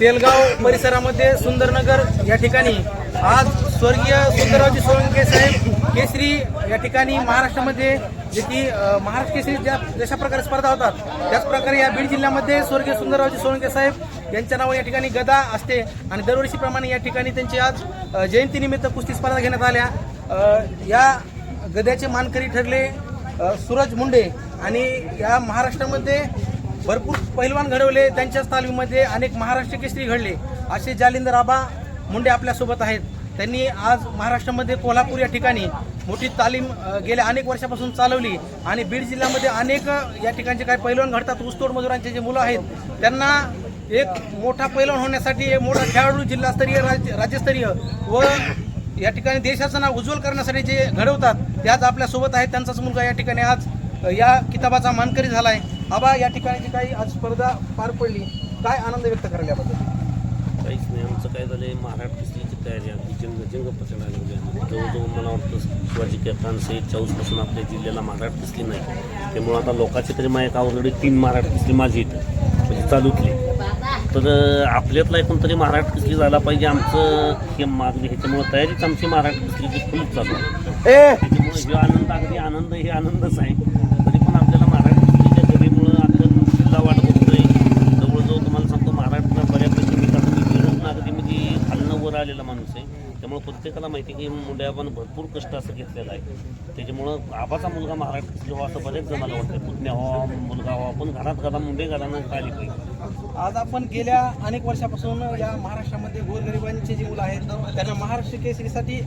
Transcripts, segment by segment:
तेलगाव परिसरामध्ये सुंदरनगर या ठिकाणी. आज स्वर्गीय सुंदररावजी सोळंके साहेब केसरी या ठिकाणी महाराष्ट्रामध्ये जे की महाराष्ट्र केसरी ज्या जशा प्रकारे स्पर्धा होतात त्याचप्रकारे या बीड जिल्ह्यामध्ये स्वर्गीय सुंदररावजी सोळंके साहेब यांच्या नावाने या ठिकाणी गदा असते आणि दरवर्षीप्रमाणे या ठिकाणी त्यांची आज जयंतीनिमित्त कुस्ती स्पर्धा घेण्यात आल्या. या गद्याचे मानकरी ठरले सूरज मुंडे आणि या महाराष्ट्रामध्ये भरपूर पैलवान घडवले. त्यांच्याच तालमीमध्ये अनेक महाराष्ट्र केसरी घडले. असे जालिंदर आबा मुंडे आपल्यासोबत आहेत. त्यांनी आज महाराष्ट्रामध्ये कोल्हापूर या ठिकाणी मोठी तालीम गेल्या अनेक वर्षापासून चालवली. आणि बीड जिल्ह्यामध्ये अनेक या ठिकाणचे काही पैलवान घडतात. ऊसतोड मजुरांचे जे मुलं आहेत त्यांना एक मोठा पैलवान होण्यासाठी एक मोठा खेळाडू जिल्हास्तरीय राज्य राज्यस्तरीय व या ठिकाणी देशाचं नाव उज्ज्वल करण्यासाठी जे घडवतात ते आज आपल्यासोबत आहेत. त्यांचाच मुलगा या ठिकाणी आज या किताबाचा मानकरी झाला आहे आबा या ठिकाणी जी काही आज स्पर्धा पार पडली काय आनंद व्यक्त करायला याबद्दल? काहीच नाही. आमचं काय झालंय महाराष्ट्र केसरीची तयारी आहे. जंग जंग प्रचंड लागली आहे जवळजवळ मला वाटतं शिवाजी केतान सहित चौसपासून आपल्या जिल्ह्याला महाराष्ट्र केसरी नाही. त्यामुळं आता लोकांची तरी एक ऑलरेडी तीन महाराष्ट्र केसरी माझी इथं? म्हणजे चालूतली तर आपल्यातला एकूण तरी महाराष्ट्र केसरी झाला पाहिजे आमचं हे मागणी. ह्याच्यामुळं तयारीच आमची महाराष्ट्र केसरीची फुल चालू आहे. त्याच्यामुळे हे आनंद अगदी आनंद हे आनंदच आहे तरी पण आपल्याला महाराष्ट्र केसरीच्या गरीमुळं अख्खं जिल्हा वाटत होतोय जवळजवळ तुम्हाला सांगतो महाराष्ट्र बऱ्यापैकी मी आता मी गिरण अगदी म्हणजे खालनं वर आलेला माणूस आहे त्यामुळे प्रत्येकाला माहिती आहे की भरपूर कष्ट असं घेतलेलं आहे. त्याच्यामुळं आबाचा मुलगा महाराष्ट्र जेव्हा असं बरेच जणांना वाटतं पुतण्या व्हावा मुलगा व्हावा पण घरात घरा मुंडे घरांना काढली पाहिजे. आज आपण गेल्या अनेक वर्षापासून या महाराष्ट्रामध्ये गोरगरिबांचे जे मुलं आहेत त्यांना महाराष्ट्र केसरीसाठी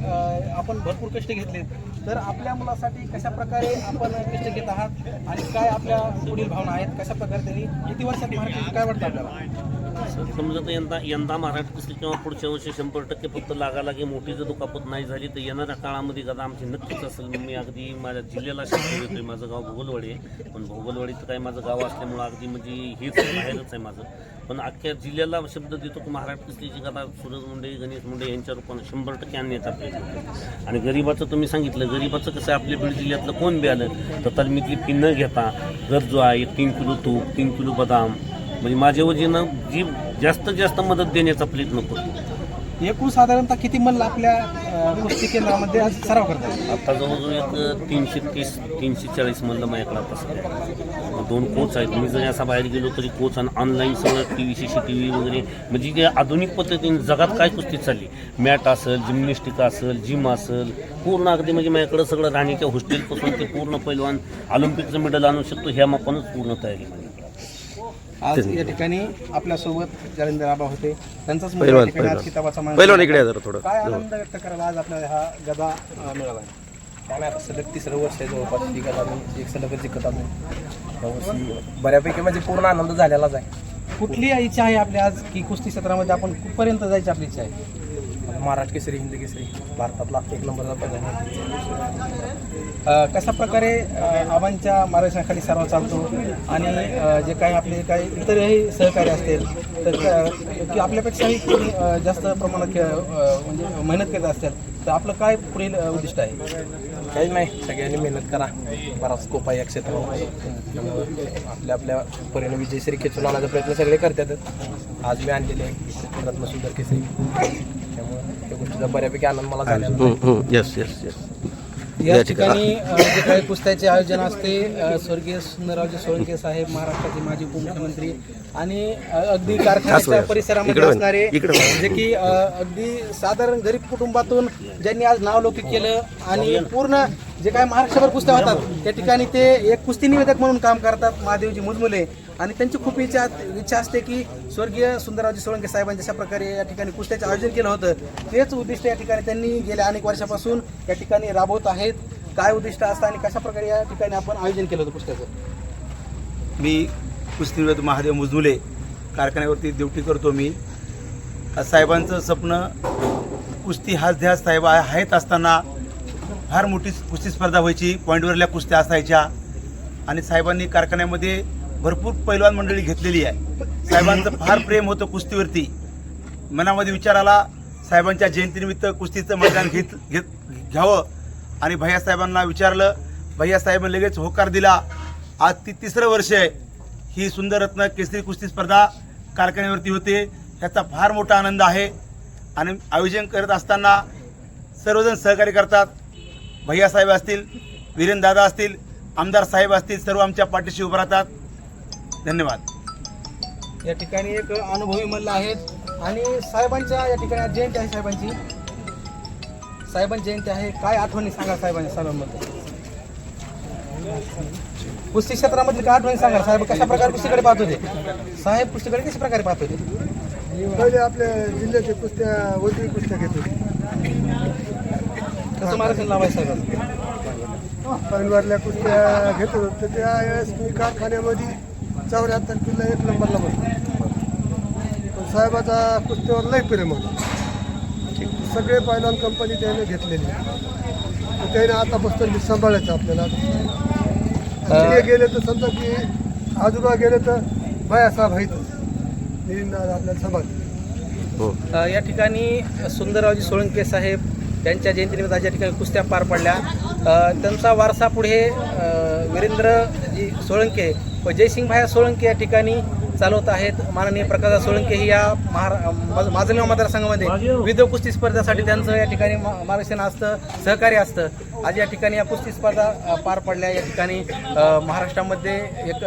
आपण भरपूर कष्ट घेतले तर आपल्या मुलासाठी कशा प्रकारे आपण कष्ट घेत आहात आणि काय आपल्या पुढील भावना आहेत कशा प्रकारे त्यांनी किती वर्षात महाराष्ट्र काय वाटतं आपल्याला? समजा तर यंदा यंदा महाराष्ट्र केसरी किंवा पुढच्या वर्षी शंभर टक्के फक्त लागालागी मोठी जर दुखापत नाही झाली तर येणाऱ्या काळामध्ये गदा आमची नक्कीच असेल. मी अगदी माझ्या जिल्ह्याला शक्य देतोय. माझं गाव भोगलवाडी आहे. पण भोगलवाडीचं काय माझं गाव असल्यामुळं अगदी म्हणजे हेच बाहेरच आहे माझं. पण अख्ख्या जिल्ह्याला शब्द देतो की महाराष्ट्र केसरीची गदा सुरज मुंडे गणेश मुंडे यांच्या रूपानं शंभर टक्के आणण्यात आपल्या आणि गरिबाचं तुम्ही सांगितलं गरिबाचं कसं आहे? आपल्या बीड जिल्ह्यातलं कोण बी आलं तर तर तालमीतली फी न घेता गरजू आहे तीन किलो तूप तीन किलो बदाम म्हणजे माझ्या वजीनं जी जास्तीत जास्त मदत देण्याचा प्रयत्न करतो. एकूण साधारणतः किती मल्ल आपल्या कुस्ती केंद्रामध्ये आज सराव करतात आता जवळजवळ एक तीनशे तीस तीनशे चाळीस मधलं माझ्याकडे आता सध्या दोन कोच आहेत. मी जरी असा बाहेर गेलो तरी कोच आणि ऑनलाईन सगळं T V C C T V वगैरे म्हणजे जे आधुनिक पद्धतीने जगात काय कुस्ती चालली? मॅट असेल जिम्नॅस्टिक असेल जिम असेल पूर्ण अगदी म्हणजे माझ्याकडं सगळं राणीच्या हॉस्टेलपासून ते पूर्ण पैलवान ऑलिम्पिकचं मेडल आणू शकतो ह्या मापानंच पूर्ण तयारी आज या ठिकाणी आपल्यासोबत जालिंदर आबा होते. त्यांचाच मुलगा पहिलवान, या ठिकाणी आज. किताबाचा मान पहिलवान इकडे या जरा थोडं. काय आनंद व्यक्त करायला आज आपल्याला हा गदा अ, मिळाला. नाही आता सलग तिसरं वर्ष आहे जवळपास जिंकत आम्ही एक सलगच जिंकत यावर्षी बऱ्यापैकी म्हणजे पूर्ण आनंद झालेलाच आहे. कुठली इच्छा आहे आपली आज? की कुस्ती क्षेत्रामध्ये आपण कुठपर्यंत जायची आपली इच्छा आहे? महाराष्ट्र केसरी हिंद केसरी भारतातला एक नंबरचा पहिला कशा प्रकारे अ, आबांच्या मार्गदर्शनाखाली सर्व चालतो? आणि जे काही आपले काही इतरही सहकारी असतील तर की आपल्यापेक्षाही कोणी जास्त प्रमाणात म्हणजे मेहनत करत असतील तर आपलं काय पुढील उद्दिष्ट आहे? काहीच नाही सगळ्यांनी मेहनत करा. बराच स्कोप आहे या क्षेत्रामध्ये आपल्या आपल्या परीने विजयश्री खेचून आणायचा प्रयत्न सगळे करतात आज मी आणलेले आहे. रत्नसुंदर केसरी. त्या गोष्टीचा बऱ्यापैकी आनंद मला झालेला आहे. येस येस येस या ठिकाणी अ, जे काही कुस्त्याचे आयोजन असते अ, स्वर्गीय सुंदररावजी सोळंके साहेब महाराष्ट्राचे माजी उपमुख्यमंत्री आणि अ, अगदी कारखान्याच्या परिसरामध्ये इकडे वळ. असणारे इकडे वळ. जे की अ, अगदी साधारण गरीब कुटुंबातून ज्यांनी आज नावलौकिक केलं आणि पूर्ण जे काही महाराष्ट्रभर कुस्त्या होतात त्या ठिकाणी ते एक कुस्ती निवेदक म्हणून काम करतात महादेवजी मुजमुले आणि त्यांची खूप इच्छा इच्छा असते की स्वर्गीय सुंदररावजी सोळंके साहेबांनी जशा प्रकारे या ठिकाणी कुस्त्याचं आयोजन केलं होतं तेच उद्दिष्ट या ठिकाणी त्यांनी गेल्या अनेक वर्षापासून या ठिकाणी राबवत आहेत. काय उद्दिष्ट असतं आणि कशा प्रकारे या ठिकाणी आपण आयोजन केलं होतं कुस्त्याचं? मी कुस्तीविरोध महादेव मुजमुले कारखान्यावरती ड्युटी करतो मी. साहेबांचं स्वप्न कुस्ती हाच ध्यास साहेब आहेत असताना फार मोठी कुस्ती स्पर्धा व्हायची पॉईंटवरल्या कुस्त्या असायच्या. आणि साहेबांनी कारखान्यामध्ये भरपूर पैलवान मंडळी घेतलेली आहे. साहेबांचं फार प्रेम होतं कुस्तीवरती. मनामध्ये विचार आला साहेबांच्या जयंतीनिमित्त कुस्तीचं मैदान घेत घेत घ्यावं. आणि भैयासाहेबांना विचारलं भैयासाहेबांनी लगेच होकार दिला. आज ती तिसरं वर्ष आहे. ही सुंदर रत्न केसरी कुस्ती स्पर्धा कारखान्यावरती होते. ह्याचा फार मोठा आनंद आहे. आणि आयोजन करत असताना सर्वजण सहकार्य करतात. भैयासाहेब असतील वीरेंद्रदादा असतील आमदार साहेब असतील सर्व आमच्या पाठीशी उभं राहतात. धन्यवाद. या ठिकाणी एक अनुभवी मल्ल आहेत. आणि साहेबांच्या या ठिकाणी आज जयंती आहे साहेबांची. साहेबांची जयंती आहे. काय आठवणी सांगा साहेबांच्या साहेबांबद्दल? कुस्ती क्षेत्रामधली काय आठवणी सांगा? साहेब कशा प्रकारे कुस्तीकडे पाहत होते? साहेब कुस्तीकडे कशा प्रकारे पाहत होते? पहिले आपल्या जिल्ह्याच्या कुस्त्या वैद्यकीय कुस्त्या घेत होते. कसं मार्गदर्शन लावायचं साहेबांचं पहिलवारल्या कुस्त्या घेत होतो. तर त्या वेळेस मी कारखान्यामध्ये चौऱ्याहत्तर किल्ला एक नंबरला बसलो पण साहेबाचा कुस्त्यावर लय प्रेम होता. सगळे पहिलवान कंपनी त्याने घेतलेली. तर त्याने आता बसतं सांभाळायचं आपल्याला. ते गेले तर समजा की आजोबा गेले तर बाया साहेब आहेत आपल्याला सांभाळते अ, या ठिकाणी सुंदररावजी सोळंके साहेब त्यांच्या जयंतीनिमित्त आज या ठिकाणी कुस्त्या पार पडल्या. अ, त्यांचा वारसा पुढे अ, वीरेंद्रजी सोळंके जयसिंग भाया सोळंकी या ठिकाणी चालवत आहेत. माननीय प्रकाश सोळंके ही या महारा माजलगाव मतदारसंघामध्ये विविध कुस्ती स्पर्धासाठी त्यांचं या ठिकाणी मार्गदर्शन असतं सहकार्य असतं. आज या ठिकाणी या कुस्ती स्पर्धा पार पडल्या. या ठिकाणी महाराष्ट्रामध्ये एक